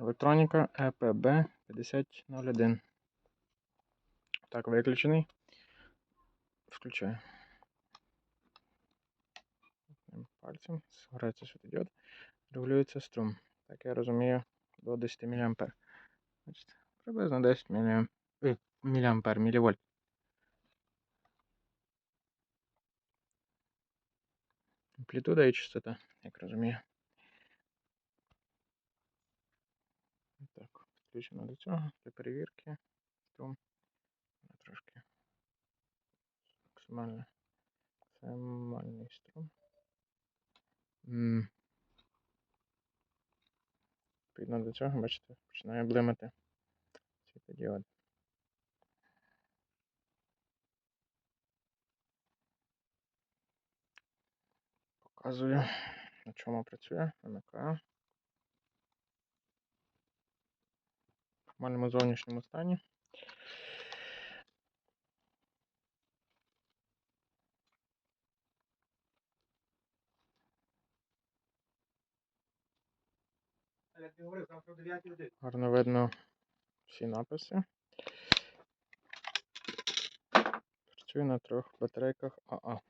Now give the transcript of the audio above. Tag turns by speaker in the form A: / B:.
A: Електроніка EPB 5001. Так, виключений. Включаю. Пальцем згорається світодіод. Регулюється струм. Так я розумію, до 10 мА. Значить, приблизно 10 мА. Міліампер, мілівольт. Амплітуда і частота, як розумію. Так, підключено до цього для перевірки. Струм. Трошки максимально. Максимальний струм. Відповідно до цього, бачите, починає блимати світодіод. Показую, на чому працює. Вимикаю. Нормальному зовнішньому стані.
B: Як ти говорив, завтра о 9 годині.
A: Гарно видно всі написи. Працює на трьох батарейках АА.